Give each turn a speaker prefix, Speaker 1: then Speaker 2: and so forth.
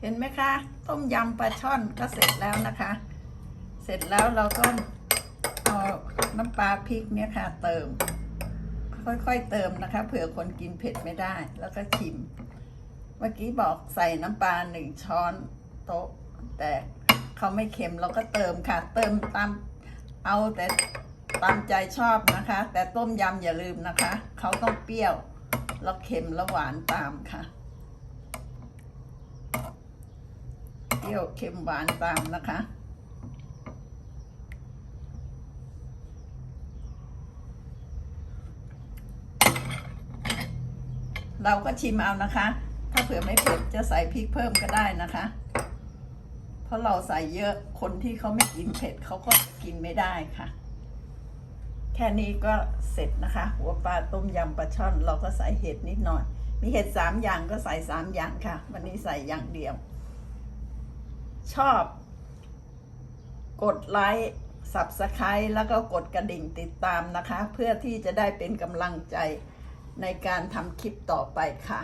Speaker 1: เห็นไหมคะ ต้มยำปลาช่อนก็เสร็จแล้วนะคะ เสร็จแล้วเราก็เอาน้ำปลาพริกเนี่ยค่ะ เติม ค่อยๆเติมนะคะ เผื่อคนกินเผ็ดไม่ได้ แล้วก็ชิม เมื่อกี้บอกใส่น้ำปลาหนึ่งช้อนโต๊ะ แต่เขาไม่เค็มเราก็เติมค่ะ เติมตามเอาแต่ตามใจชอบนะคะ แต่ต้มยำอย่าลืมนะคะ เขาต้องเปรี้ยวแล้วเค็มแล้วหวานตามค่ะ เป รี้ยวเค็มหวานตามนะคะ เราก็ชิมเอานะคะ ถ้าเผื่อไม่เผ็ดจะใส่พริกเพิ่มก็ได้นะคะ เพราะเราใส่เยอะคนที่เขาไม่กินเผ็ดเขาก็กินไม่ได้ค่ะแค่นี้ก็เสร็จนะคะ หัวปลาต้มยำปลาช่อน เราก็ใส่เห็ดนิดหน่อย มีเห็ดสามอย่างก็ใส่สามอย่างค่ะ วันนี้ใส่อย่างเดียว ชอบ กดไลค์สับสไครแล้วก็กดกระดิ่งติดตามนะคะ เพื่อที่จะได้เป็นกำลังใจในการทำคลิปต่อไปค่ะ